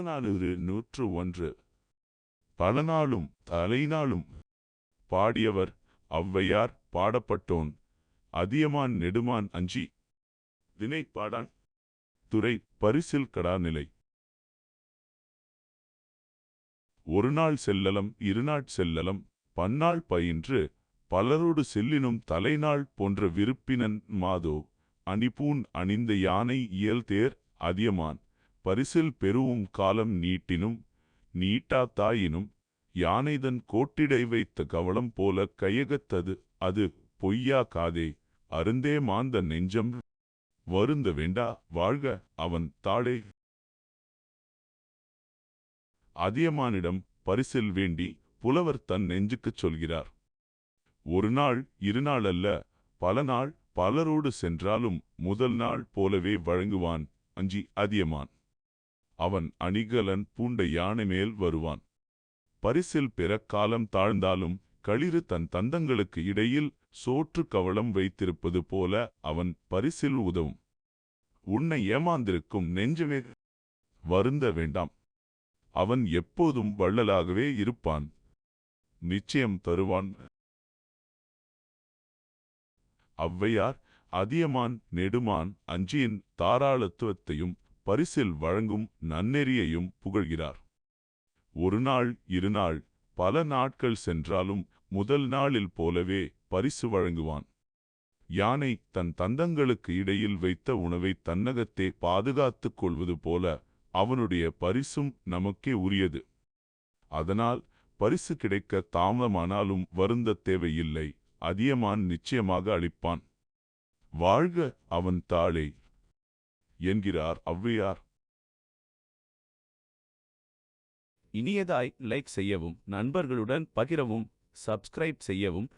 புறநானூறு நூற்று ஒன்று. பலநாளும் தலைநாளும் பாடியவர் ஔவையார் பாடப்பட்டோன். அதியமான் நெடுமான் அஞ்சி. திணைப்பாடான். துறை பரிசில் கடாநிலை. ஒருநாள் செல்லலம் இருநாட் செல்லலம் பன்னாள் பயின்று பலரோடு செல்லினும் தலைநாள் போன்ற விருப்பினன் மாதோ. அணிபூன் அணிந்த யானை இயல்தேர் அதியமான். பரிசில் பெறுவும் காலம் நீட்டினும் நீட்டா தாயினும் யானைதன் கோட்டிடை வைத்த கவளம் போல கையகத்தது அது பொய்யா காதே அருந்தே மாந்த நெஞ்சம் வருந்த வேண்டா வாழ்க அவன் தாளே அதியமானிடம் பரிசில் வேண்டி புலவர் தன் நெஞ்சுக்குச் சொல்கிறார். ஒரு நாள் இருநாள் அல்ல பல நாள் பலரோடு சென்றாலும் முதல் நாள் போலவே வழங்குவான் அஞ்சி அதியமான். அவன் அணிகலன் பூண்ட யானை மேல் வருவான். பரிசில் பிற காலம் தாழ்ந்தாலும் களிறு தன் தந்தங்களுக்கு இடையில் சோற்று கவளம் வைத்திருப்பது போல அவன் பரிசில் உதவும். உன்னை ஏமாந்திருக்கும் நெஞ்சமே வருந்த வேண்டாம். அவன் எப்போதும் வள்ளலாகவே இருப்பான். நிச்சயம் தருவான். ஔவையார் அதியமான் நெடுமான் அஞ்சியின் தாராளத்துவத்தையும் பரிசில் வழங்கும் நன்னெறியையும் புகழ்கிறார். ஒரு நாள் இருநாள் பல நாட்கள் சென்றாலும் முதல் நாளில் போலவே பரிசு வழங்குவான். யானை தன் தந்தங்களுக்கு இடையில் வைத்த உணவை தன்னகத்தே பாதுகாத்துக் கொள்வது போல அவனுடைய பரிசும் நமக்கே உரியது. அதனால் பரிசு கிடைக்க தாமதமானாலும் வருந்தத் தேவையில்லை அதியமான் நிச்சயமாக அளிப்பான். வாழ்க அவன் தாளே. என்கிறார் ஔவையார். இனியதாய் லைக் செய்யவும் நண்பர்களுடன் பகிரவும் சப்ஸ்கிரைப் செய்யவும்